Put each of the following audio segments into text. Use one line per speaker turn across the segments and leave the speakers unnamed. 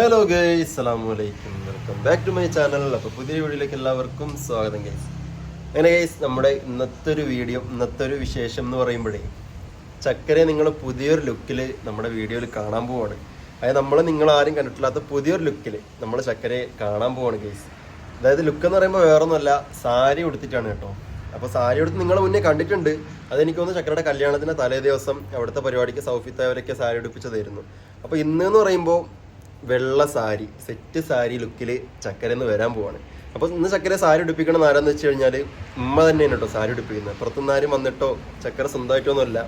Hello guys അസ്സലാമു അലൈക്കും welcome back to my channel അപ്പോൾ പുതിയ വീഡിയോയിലേക്ക് എല്ലാവർക്കും സ്വാഗതം ഗൈസ് അങ്ങനെ ഗൈസ് നമ്മുടെ ഇന്നത്തെ ഒരു വീഡിയോ ഇന്നത്തെ ഒരു വിശേഷം എന്ന് പറയുമ്പോഴേ ചക്കരെ നിങ്ങൾ പുതിയൊരു ലുക്കിൽ നമ്മുടെ വീഡിയോയിൽ കാണാൻ പോവാണ്. അതായത് നമ്മൾ നിങ്ങൾ ആരും കണ്ടിട്ടില്ലാത്ത പുതിയൊരു ലുക്കിൽ നമ്മൾ ചക്കരെ കാണാൻ പോവാണ് ഗൈസ് അതായത് ലുക്ക് എന്ന് പറയുമ്പോൾ വേറൊന്നുമല്ല സാരി ഉടുത്തിട്ടാണ് കേട്ടോ. അപ്പോൾ സാരി ഉടുത്ത് നിങ്ങൾ മുന്നേ കണ്ടിട്ടുണ്ട്. അതെനിക്ക് തോന്നുന്നു ചക്കരയുടെ കല്യാണത്തിന്റെ തലേ ദിവസം അവിടുത്തെ പരിപാടിക്ക് സൗഫിത്തായവരൊക്കെ സാരി ഉടുപ്പിച്ചതായിരുന്നു. അപ്പോൾ ഇന്ന് എന്ന് പറയുമ്പോൾ വെള്ള സാരി സെറ്റ് സാരി ലുക്കിൽ ചക്കരന്ന് വരാൻ പോവാണ്. അപ്പോൾ ഇന്ന് ചക്കര സാരി ഉടുപ്പിക്കണം ആരാന്ന് വെച്ച് കഴിഞ്ഞാൽ ഉമ്മ തന്നെയാണ് കേട്ടോ സാരി ഉടുപ്പിക്കുന്നത്. പുറത്തുനിന്ന് ആരും വന്നിട്ടോ ചക്കര സ്വന്തമായിട്ടൊന്നുമല്ല.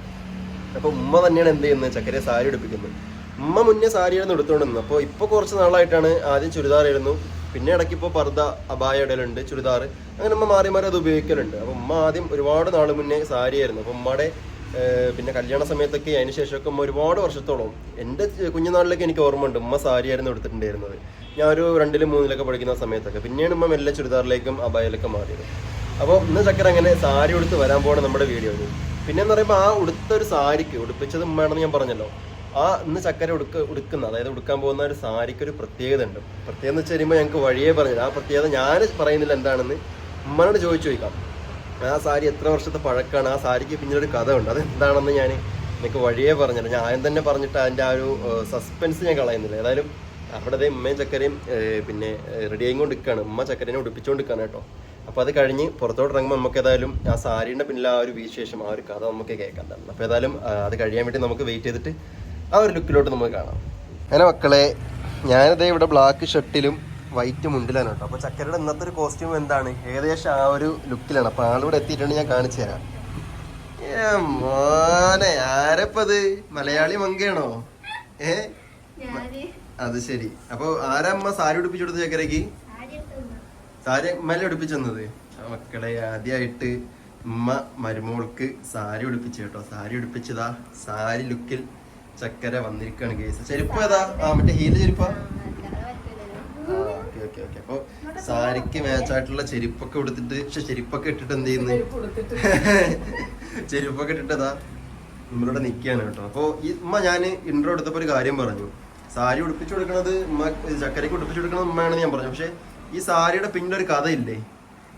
അപ്പോൾ ഉമ്മ തന്നെയാണ് എന്ത് ചെയ്യുന്നത്? ചക്കര സാരി ഉടുപ്പിക്കുന്നത്. ഉമ്മ മുന്നേ സാരിയായിരുന്നു എടുത്തുകൊണ്ടിരുന്നത് അപ്പോൾ ഇപ്പോൾ കുറച്ച് നാളായിട്ടാണ് ആദ്യം ചുരിദാറായിരുന്നു. പിന്നെ ഇടയ്ക്ക് ഇപ്പോൾ പർദ്ദ അബായ ഇടലുണ്ട് ചുരിദാർ അങ്ങനെ ഉമ്മ മാറി മാറി അത് ഉപയോഗിക്കലുണ്ട്. അപ്പോൾ ഉമ്മ ആദ്യം ഒരുപാട് നാൾ മുന്നേ സാരിയായിരുന്നു. അപ്പോൾ ഉമ്മയുടെ പിന്നെ കല്യാണ സമയത്തൊക്കെ അതിന് ശേഷമൊക്കെ ഒരുപാട് വർഷത്തോളം എന്റെ കുഞ്ഞുനാളിലൊക്കെ എനിക്ക് ഓർമ്മയുണ്ട്. ഉമ്മ സാരിയായിരുന്നു എടുത്തിട്ടുണ്ടായിരുന്നത്. ഞാൻ ഒരു രണ്ടിലും മൂന്നിലൊക്കെ പഠിക്കുന്ന സമയത്തൊക്കെ. പിന്നെയാണ് ഉമ്മ മെല്ലെ ചുരിദാറിലേക്കും അബായയിലൊക്കെ മാറിയത്. അപ്പോൾ ഇന്ന് ചക്കര അങ്ങനെ സാരി ഉടുത്ത് വരാൻ പോകണം നമ്മുടെ വീഡിയോയിൽ പിന്നെ എന്ന് പറയുമ്പോൾ ആ ഉടുത്ത ഒരു സാരിക്ക് ഉടുപ്പിച്ചത് ഉമ്മയാണെന്ന് ഞാൻ പറഞ്ഞല്ലോ. ആ ഇന്ന് ചക്കര ഉടുക്ക ഉടുക്കുന്ന അതായത് ഉടുക്കാൻ പോകുന്ന ഒരു സാരിക്ക് ഒരു പ്രത്യേകത ഉണ്ട് പ്രത്യേകത എന്ന് വെച്ച് കഴിയുമ്പോൾ ഞങ്ങൾക്ക് വഴിയേ പറഞ്ഞില്ല ആ പ്രത്യേകത ഞാൻ പറയുന്നില്ല എന്താണെന്ന് ഉമ്മനോട് ചോദിച്ചു ചോദിക്കാം. ആ സാരി എത്ര വർഷത്തെ പഴക്കമാണ് ആ സാരിക്ക് പിന്നീട് കഥ ഉണ്ട് അത് എന്താണെന്ന് ഞാൻ എനിക്ക് വഴിയേ പറഞ്ഞില്ല ഞാൻ ആദ്യം തന്നെ പറഞ്ഞിട്ട് അതിന്റെ ആ ഒരു സസ്പെൻസ് ഞാൻ കളയുന്നില്ല. ഏതായാലും അവിടെ ഉമ്മയും ചക്കരയും പിന്നെ റെഡി ആയിക്കൊണ്ട് നിൽക്കുകയാണ് ഉമ്മ ചക്കരനെ ഉടുപ്പിച്ചുകൊണ്ട് കേട്ടോ. അപ്പോൾ അത് കഴിഞ്ഞ് പുറത്തോട്ട് ഇറങ്ങുമ്പോൾ നമുക്ക് ഏതായാലും ആ സാരീന്റെ പിന്നിൽ ആ ഒരു വിശേഷം ആ ഒരു കഥ നമുക്ക് കേൾക്കാൻ തന്നെ അപ്പോൾ ഏതായാലും അത് കഴിയാൻ വേണ്ടി നമുക്ക് വെയിറ്റ് ചെയ്തിട്ട് ആ ഒരു ലുക്കിലോട്ട് നമുക്ക് കാണാം. അങ്ങനെ മക്കളെ ഞാനിതേ ഇവിടെ ബ്ലാക്ക് ഷർട്ടിലും വൈറ്റ് മുണ്ടിലാണ് കേട്ടോ. അപ്പോൾ ചക്കരയുടെ ഇന്നത്തെ ഒരു കോസ്റ്റ്യൂം എന്താണ്? ഏകദേശം ആ ഒരു ലുക്കിലാണ് അപ്പോൾ ആളിവിടെ എത്തിയിട്ടുണ്ട് ഞാൻ കാണിച്ചു തരാം. മോനെ ആരപ്പത് മലയാളി മങ്കയാണോ? ഏ? അത് ശരി. അപ്പൊ ആരമ്മ അമ്മ സാരി ഉടുപ്പിച്ചു കൊടുത്തു ചക്കരക്ക് സാരി അമ്മല്ലേ ഉടുപ്പിച്ചു തന്നത്? മക്കളെ ആദ്യമായിട്ട് ഉമ്മ മരുമോൾക്ക് സാരി ഉടുപ്പിച്ചു കേട്ടോ. സാരി ഉടുപ്പിച്ചതാ സാരി ലുക്കിൽ ചക്കര വന്നിരിക്കുകയാണ് കേസ് ചെരുപ്പ് ഏതാ? ആ മറ്റേ ഹീൽ ചെരുപ്പാ? ഓക്കെ അപ്പൊ സാരിക്ക് മാച്ചായിട്ടുള്ള ചെരുപ്പൊക്കെ കൊടുത്തിട്ട് പക്ഷെ ചെരുപ്പൊക്കെ ഇട്ടിട്ട് എന്ത് ചെയ്യുന്നു? ചെരുപ്പൊക്കെ ഇട്ടിട്ടതാ നമ്മളിവിടെ നിൽക്കുകയാണ് കേട്ടോ. അപ്പോൾ ഈ ഉമ്മ ഞാൻ ഇൻട്രോ എടുത്തപ്പോൾ ഒരു കാര്യം പറഞ്ഞു. സാരി ഉടുപ്പിച്ചു കൊടുക്കണത് ഉമ്മ ചക്കരയ്ക്ക് ഉടുപ്പിച്ചു കൊടുക്കണത് ഉമ്മയാണെന്ന് ഞാൻ പറഞ്ഞു. പക്ഷെ ഈ സാരിയുടെ പിന്നിലൊരു കഥയില്ലേ?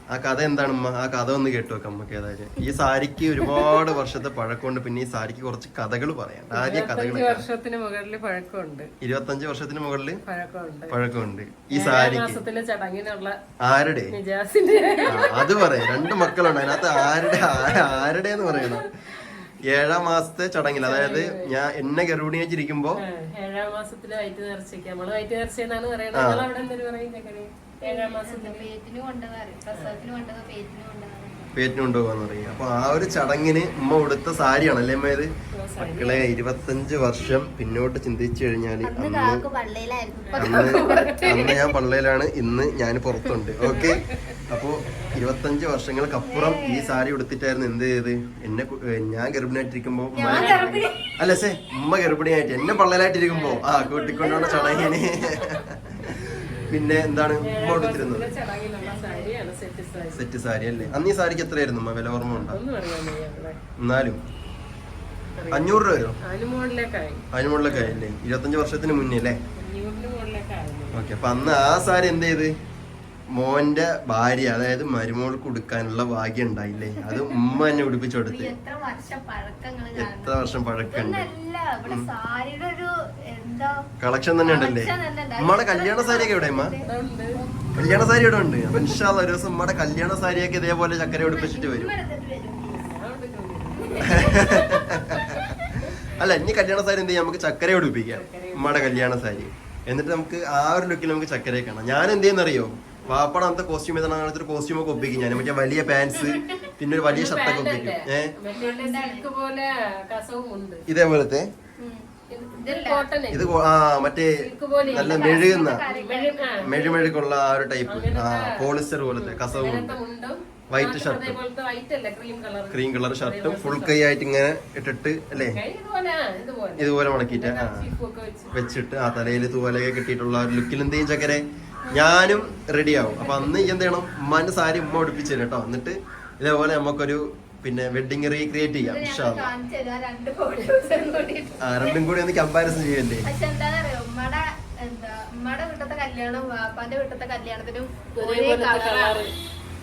ആ കഥ എന്താണ് ഉമ്മ? ആ കഥ ഒന്ന് കേട്ടു വെക്കാം നമുക്ക് ഏതായാലും. ഈ സാരിക്ക് ഒരുപാട് വർഷത്തെ പഴക്കമുണ്ട്. പിന്നെ ഈ സാരിക്ക് കുറച്ച് കഥകൾ പറയാം ആദ്യ കഥകൾ
വർഷത്തിന് മുകളിൽ പഴക്കമുണ്ട്.
ഇരുപത്തഞ്ച് വർഷത്തിന് മുകളിൽ
പഴക്കമുണ്ട്.
ഈ സാരിക്ക്.
ചടങ്ങിനുള്ള
ആരുടെ? അത് പറയാം. രണ്ട് മക്കളുണ്ട്. അതിനകത്ത് ആരുടെ ആരുടെ എന്ന് പറയണം. ഏഴാം മാസത്തെ ചടങ്ങിൽ അതായത് ഞാൻ എന്നെ
ആ, ഏഴാം മാസത്തിലെ വയറ്റ് നേർച്ചയ്ക്ക് നമ്മൾ വയറ്റ് നേർച്ചയെന്നാണ് പറയുന്നത് ഏഴാം
പേറ്റിന് കൊണ്ടുപോകാറ് പ്രസവത്തിന് പേറ്റിന് കൊണ്ടുപോകാറ്
പേറ്റിന് കൊണ്ടുപോകാന്ന് പറയും. അപ്പൊ ആ ഒരു ചടങ്ങിന് ഉമ്മ ഉടുത്ത സാരിയാണല്ലേ അമ്മ ഇത്? മക്കളെ ഇരുപത്തഞ്ച് വർഷം പിന്നോട്ട് ചിന്തിച്ചു കഴിഞ്ഞാൽ
അന്ന്
അന്ന് ഞാൻ പള്ളയിലാണ് ഇന്ന് ഞാൻ പുറത്തുണ്ട്. ഓക്കെ? അപ്പോ ഇരുപത്തഞ്ച് വർഷങ്ങൾക്കപ്പുറം ഈ സാരി ഉടുത്തിട്ടായിരുന്നു എന്ത് ചെയ്ത്? എന്നെ ഞാൻ ഗർഭിണിയായിട്ടിരിക്കുമ്പോ അല്ലേ അല്ല സേ ഉമ്മ ഗർഭിണിയായിട്ട് എന്നെ പള്ളയിലായിട്ടിരിക്കുമ്പോ ആ കൂട്ടിക്കൊണ്ടുള്ള ചടങ്ങിന്. പിന്നെ എന്താണ്
ചടങ്ങിനുള്ള സാരിയാണ് സെറ്റ് സാരി.
സെറ്റ് സാരി അല്ലേ? അന്ന് ഈ സാരിക്ക് എത്രയായിരുന്നു വില ഓർമ്മ ഉണ്ടോ. എന്നാലും. അഞ്ഞൂറ് രൂപ വരും
അതിന്
മുകളിലൊക്കെ ആയില്ലേ? ഇരുപത്തഞ്ച് വർഷത്തിന് മുന്നേ അല്ലേ? ഓക്കെ അപ്പൊ അന്ന് ആ സാരി എന്ത് ചെയ്ത്? മോന്റെ ഭാര്യ അതായത് മരുമോൾക്ക് കൊടുക്കാനുള്ള ഭാഗ്യം ഉണ്ടായില്ലേ? അത് ഉമ്മ എന്നെ ഉടുപ്പിച്ചു കൊടുത്ത്.
എത്ര വർഷം പഴക്കങ്ങൾ
എത്ര വർഷം പഴക്കമുണ്ട് കളക്ഷൻ തന്നെ ഉണ്ടല്ലേ? നമ്മുടെ കല്യാണ സാരിയൊക്കെ എവിടെ കല്യാണ സാരി ഇവിടെ ഉണ്ട്. അപ്പൊ ഇൻഷാല്ല ഒരു ദിവസം നമ്മുടെ കല്യാണ സാരിയൊക്കെ ഇതേപോലെ ചക്കര ഉടുപ്പിച്ചിട്ട് വരും. അല്ല ഇനി കല്യാണ സാരി എന്ത് ചെയ്യാം? നമുക്ക് ചക്കര ഉടുപ്പിക്കാം. നമ്മുടെ കല്യാണ സാരി. എന്നിട്ട് നമുക്ക് ആ ഒരു ലുക്കിൽ നമുക്ക് ചക്കരയെ കാണാം. ഞാൻ എന്ത് ചെയ്യുന്നറിയോ? വാപ്പട അന്നത്തെ കോസ്റ്റ്യൂം ഏതാണ്? അങ്ങനത്തെ ഒരു കോസ്റ്റ്യൂം ഒക്കെ ഒപ്പിക്കും ഞാൻ. മറ്റേ വലിയ പാൻസ് പിന്നെ ഒരു വലിയ ഷർട്ടൊക്കെ ഒപ്പിക്കും. ഏഹ്
മറ്റേ സിൽക്ക് പോലെ കസവും ഉണ്ട്.
ഇതേപോലത്തെ?
ഇത് കോട്ടൺ
ഇത് കൊ- ആ മറ്റേ നല്ല മെഴുകുന്ന മെഴുമെഴുക്കുള്ള ആ ഒരു ടൈപ്പ് ആ പോളിസ്റ്റർ പോലത്തെ കസവും ഉണ്ട്
അങ്ങനത്തെ മുണ്ടും
വൈറ്റ് ഷർട്ട്
അതേപോലത്തെ വൈറ്റ് അല്ല ക്രീം കളർ
ക്രീം കളർ ഷർട്ടും ഫുൾ കൈ ആയിട്ട് ഇങ്ങനെ ഇട്ടിട്ട് അല്ലേ?
ഇതുപോലെ ആ, ഇതുപോലെ.
ഇതുപോലെ മുടക്കിയിട്ട് വെച്ചിട്ട് ആ തലയിൽ തൂവലയൊക്കെ കിട്ടിയിട്ടുള്ള ഒരു ലുക്കിൽ എന്ത് ചെയ്യും ചക്കരെ? ഞാനും റെഡിയാവും ആവും. അപ്പൊ അന്ന് എന്ത് ചെയ്യണം? ഉമ്മാന്റെ സാരി ഉമ്മ ഉടുപ്പിച്ചു തരും കേട്ടോ. എന്നിട്ട് ഇതേപോലെ നമുക്കൊരു പിന്നെ വെഡിങ് റീക്രിയേറ്റ് ചെയ്യാം ഇൻഷാ അല്ലാ.
കാണിച്ചു രണ്ട്
ആ കൂടി ഒന്ന് കമ്പാരിസൺ ചെയ്യണ്ടേ?
പക്ഷെ എന്താ പറയാ ഉമ്മയുടെ എന്താ ഉമ്മയുടെ വീട്ടത്തെ കല്യാണം വാപ്പാന്റെ വീട്ടത്തെ കല്യാണത്തിനും ഒരേ കളറാണ്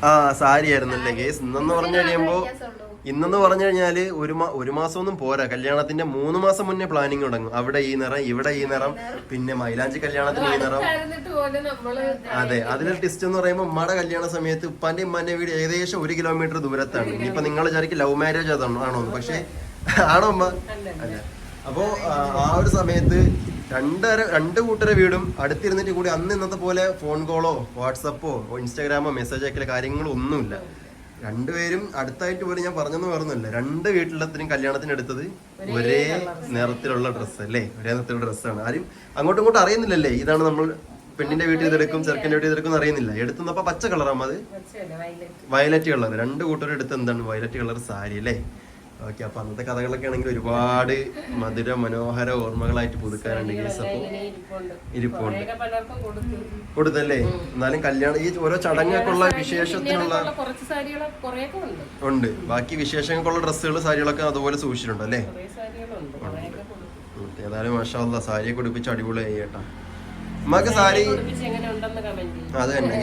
ആ സാരി ആയിരുന്നല്ലേ കേസ്? ഇന്നെന്ന് പറഞ്ഞു കഴിയുമ്പോ ഇന്നെന്ന് പറഞ്ഞു കഴിഞ്ഞാൽ ഒരു മാ ഒരു മാസം ഒന്നും പോരാ. കല്യാണത്തിന്റെ മൂന്ന് മാസം മുന്നേ പ്ലാനിങ് തുടങ്ങും. അവിടെ ഈ നിറം ഇവിടെ ഈ നിറം പിന്നെ മൈലാഞ്ചി കല്യാണത്തിന് ഈ നിറം. അതെ അതിലെ ടിസ്റ്റ് എന്ന് പറയുമ്പോൾ ഉമ്മയുടെ കല്യാണ സമയത്ത് ഉപ്പാന്റെ ഉമ്മാന്റെ വീട് ഏകദേശം ഒരു കിലോമീറ്റർ ദൂരത്താണ്. ഇനിയിപ്പോ നിങ്ങൾ വിചാരിക്കും ലവ് മാരേജ് ആണോ പക്ഷെ ആണോ ഉമ്മ? അല്ല. അപ്പോ ആ, ആ ഒരു സമയത്ത് രണ്ടര രണ്ട് കൂട്ടരെ വീടും അടുത്തിരുന്നിട്ട് കൂടി അന്ന് ഇന്നത്തെ പോലെ ഫോൺ കോളോ വാട്സപ്പോ ഇൻസ്റ്റാഗ്രാമോ മെസ്സേജ് അയക്കലോ കാര്യങ്ങളോ ഒന്നുമില്ല രണ്ടുപേരും അടുത്തായിട്ട് പോലും ഞാൻ പറഞ്ഞെന്ന് പറഞ്ഞില്ല രണ്ട് വീട്ടിലത്തിനും കല്യാണത്തിന് എടുത്തത് ഒരേ നിറത്തിലുള്ള ഡ്രസ്സ് അല്ലേ? ഒരേ നിറത്തിലുള്ള ഡ്രസ്സാണ് ആരും അങ്ങോട്ടും ഇങ്ങോട്ടും അറിയുന്നില്ലല്ലേ? ഇതാണ് നമ്മൾ പെണ്ണിന്റെ വീട്ടിൽ ഇതെടുക്കും ചെറുക്കന്റെ വീട്ടിൽ ഇതെടുക്കും അറിയുന്നില്ല. എടുത്തുന്നപ്പോ പച്ച കളറാണ് അത്
വയലറ്റ്
കളർ രണ്ട് കൂട്ടരും എടുത്ത് എന്താണ്? വയലറ്റ് കളർ സാരി അല്ലേ? ഓക്കെ അപ്പൊ അന്നത്തെ കഥകളൊക്കെ ആണെങ്കിൽ ഒരുപാട് മധുര മനോഹര ഓർമ്മകളായിട്ട് പുതുക്കാനുണ്ട് കേസ് അപ്പൊ
ഇങ്ങനെ ഇരിപ്പുണ്ട്.
ഇരിപ്പുണ്ട്.
പലർക്കും കൊടുത്തു.
കൊടുത്തല്ലേ? എന്നാലും കല്യാണം ഈ ഓരോ ചടങ്ങൊക്കെ
ഉള്ള
വിശേഷത്തിനുള്ള
ഉണ്ട്.
ബാക്കി വിശേഷങ്ങൾക്കുള്ള ഡ്രസ്സുകൾ സാരികളൊക്കെ അതുപോലെ സൂക്ഷിച്ചിട്ടുണ്ട് അല്ലേ? ഏതായാലും മഷാല്ല സാരിയെ കുടിപ്പിച്ച് അടിപൊളിയായി കേട്ടാ. ഉമ്മക്ക് സാരി
ഉടുപ്പിച്ച് എങ്ങനെ ഉണ്ടെന്ന് കമന്റ് ചെയ്യും.
അത് തന്നെ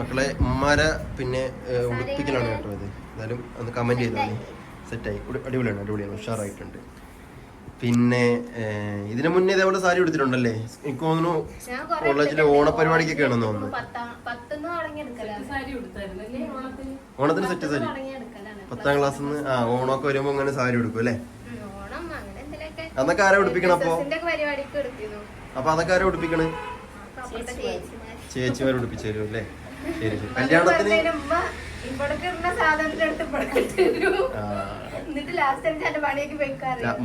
മക്കളെ ഉമ്മാരെ പിന്നെ ഉടുപ്പിക്കലാണ് കേട്ടോ ഇത്. എന്തായാലും ഒന്ന് കമന്റ് ചെയ്താൽ സെറ്റായി. അടിപൊളിയാണ് അടിപൊളിയാണ്. ഉഷാറായിട്ടുണ്ട്. പിന്നെ ഇതിനു മുന്നേ ഇതേപോലെ സാരി എടുത്തിട്ടുണ്ടല്ലേ എനിക്ക് തോന്നുന്നു
കോളേജിലെ ഓണ
കോളേജിലെ ഓണപരിപാടിക്കൊക്കെ ആണെന്ന് തോന്നുന്നു.
ഓണത്തിന്?
ഓണത്തിന് സെറ്റ് സാരി? പത്താം ക്ലാസ് ആ ഓണമൊക്കെ വരുമ്പോ അങ്ങനെ സാരി എടുക്കും അല്ലേ? അന്നൊക്കെ ആരെ ഉടുപ്പിക്കണം അപ്പൊ? അപ്പൊ അതൊക്കെ ആരെ ഉടുപ്പിക്കണ്?
ചേച്ചിമാരെ.
ഉടുപ്പിച്ചു തരും അല്ലേ? ശരി ശരി. കല്യാണത്തിന്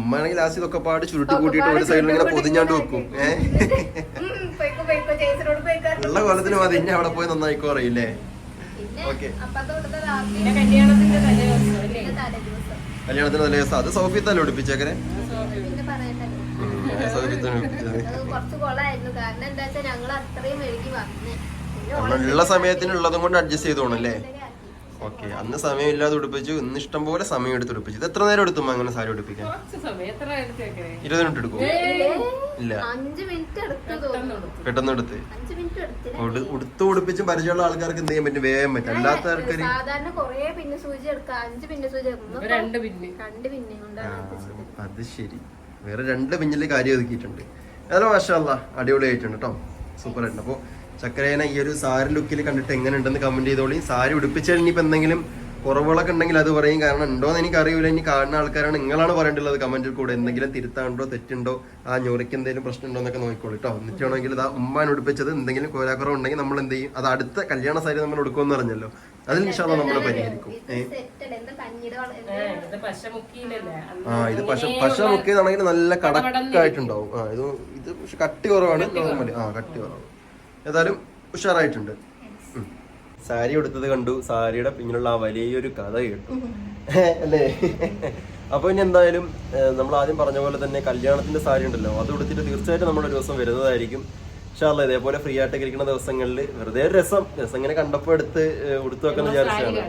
തരും ലാസ്റ്റ്
ഇതൊക്കെ പാട് ചുരുട്ടി കൂട്ടിയിട്ട് ഒരു സൈഡിൽ ഇങ്ങനെ പൊതിഞ്ഞാണ്ട് വെക്കും. ഉള്ള കൊല്ലത്തിന് മതി ഇനി അവിടെ പോയി നന്നായിക്കോ അറിയില്ലേ? ഓക്കെ.
കല്യാണത്തിന്റെ തലേ ദിവസം
ദിവസം.
കല്യാണത്തിന് നല്ല ദിവസം. അത്
സോഫി തന്നെ ഒടിപ്പിച്ചേക്കനെ വൈകി വന്ന്. പിന്നെ
നമ്മളുള്ള സമയത്തിനുള്ളതും കൊണ്ട് അഡ്ജസ്റ്റ് ചെയ്തോണല്ലേ. ഓക്കെ അന്ന് സമയമില്ലാതെ ഉടുപ്പിച്ചു ഇന്ന് ഇഷ്ടം പോലെ സമയം എടുത്ത് ഉടുപ്പിച്ചു. ഇത് എത്ര നേരം എടുത്തും അങ്ങനെ സാരി ഉടുപ്പിക്കാൻ? ഇരുപത് മിനിറ്റ് എടുക്കും. ഇല്ല.
പെട്ടെന്ന്
എടുത്ത് ഉടുത്ത്. ഉടുപ്പിച്ചും പരിചയമുള്ള ആൾക്കാർക്ക് എന്ത് ചെയ്യാൻ പറ്റും? വേഗം പറ്റും.
അല്ലാത്ത ആൾക്കാർ.
അത് ശരി. വേറെ രണ്ട് പിഞ്ഞിൽ കാര്യം ഒതുക്കിയിട്ടുണ്ട്. ഏതായാലും മാഷല്ല അടിപൊളിയായിട്ടുണ്ട് കേട്ടോ സൂപ്പർ ആയിട്ടുണ്ട് അപ്പോൾ ചക്കരേനെ ഈ ഒരു സാരി ലുക്കിൽ കണ്ടിട്ട് എങ്ങനെ ഉണ്ടെന്ന് കമന്റ് ചെയ്തോളി. സാരി ഉടുപ്പിച്ചാൽ ഇനിയിപ്പോൾ എന്തെങ്കിലും കുറവുകളൊക്കെ ഉണ്ടെങ്കിൽ അത് പറയും. കാരണം ഉണ്ടോന്ന് എനിക്ക് അറിയില്ല ഇനി കാണുന്ന ആൾക്കാരാണ് നിങ്ങളാണ് പറയേണ്ടത് കമന്റിൽ കൂടെ. എന്തെങ്കിലും തിരുത്താണ്ടോ തെറ്റുണ്ടോ ആ ഞൊറിക്ക് എന്തെങ്കിലും പ്രശ്നം ഉണ്ടോ എന്നൊക്കെ നോക്കിക്കോളൂ കേട്ടോ എന്നിട്ടാണെങ്കിൽ ഇതാ ഉമ്മാൻ ഉടുപ്പിച്ചത് എന്തെങ്കിലും കോരാക്കുറവ് ഉണ്ടെങ്കിൽ നമ്മൾ എന്ത് ചെയ്യും? അത് അടുത്ത കല്യാണ സാരി നമ്മൾ ഉടുക്കുമെന്ന് പറഞ്ഞല്ലോ. അതിൽ നിഷാദ നമ്മൾ പരിഹരിക്കും. ആ ഇത് പശ പശ മുക്കിയതാണെങ്കിൽ നല്ല കടക്കായിട്ടുണ്ടാവും. ആ ഇത് ഇത് പക്ഷെ കട്ടി കുറവാണ്. നോർമലി ആ കട്ടി കുറവാണ്. ഏതായാലും ഉഷാറായിട്ടുണ്ട്. സാരി എടുത്തത് കണ്ടു. സാരിയുടെ പിന്നിലുള്ള ആ വലിയൊരു കഥ കേട്ടു. അല്ലേ? അപ്പൊ ഇനി എന്തായാലും നമ്മൾ ആദ്യം പറഞ്ഞ പോലെ തന്നെ കല്യാണത്തിന്റെ സാരി ഉണ്ടല്ലോ അത് എടുത്തിട്ട് തീർച്ചയായിട്ടും നമ്മൾ ഒരു ദിവസം വരുന്നതായിരിക്കും. ഇൻഷാല്ല ഇതേപോലെ ഫ്രീ ആയിട്ട് ഇരിക്കുന്ന ദിവസങ്ങളിൽ വെറുതെ ഒരു രസം. രസം ഇങ്ങനെ കണ്ടപ്പോ എടുത്ത് ഉടുത്തു വെക്കുന്ന വിചാരിച്ചാണ്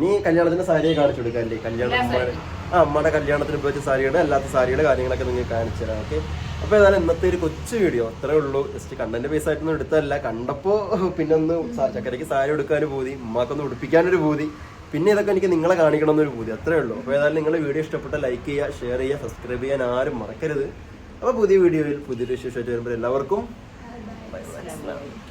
നീ കല്യാണത്തിന്റെ സാരിയെ കാണിച്ചു കൊടുക്കാം അല്ലേ? കല്യാണം അമ്മയുടെ ആ അമ്മയുടെ കല്യാണത്തിന് ഉപയോഗിച്ച സാരിയുടെ അല്ലാത്ത സാരിയുടെ കാര്യങ്ങളൊക്കെ നിങ്ങൾ കാണിച്ചു തരാം ഓക്കെ? അപ്പൊ ഏതായാലും ഇന്നത്തെ ഒരു കൊച്ചു വീഡിയോ അത്രേ ഉള്ളൂ. ജസ്റ്റ് കണ്ടന്റ് ബേസ് ആയിട്ടൊന്നും എടുത്തതല്ല. കണ്ടപ്പോ പിന്നെ ഒന്ന് ചക്കരയ്ക്ക് സാരി എടുക്കാനൊരു പോതി ഉമ്മാക്കൊന്ന് ഉടുപ്പിക്കാനൊരു പോതി. പിന്നെ ഇതൊക്കെ എനിക്ക് നിങ്ങളെ കാണിക്കണം എന്നൊരു പോതി. അത്രേ ഉള്ളൂ. അപ്പോൾ ഏതായാലും നിങ്ങൾ വീഡിയോ ഇഷ്ടപ്പെട്ട ലൈക്ക് ചെയ്യുക ഷെയർ ചെയ്യുക സബ്സ്ക്രൈബ് ചെയ്യാൻ ആരും മറക്കരുത്. അപ്പോൾ പുതിയ വീഡിയോയിൽ പുതിയൊരു വിശേഷമായിട്ട് വരുമ്പോൾ എല്ലാവർക്കും ബൈ ബൈ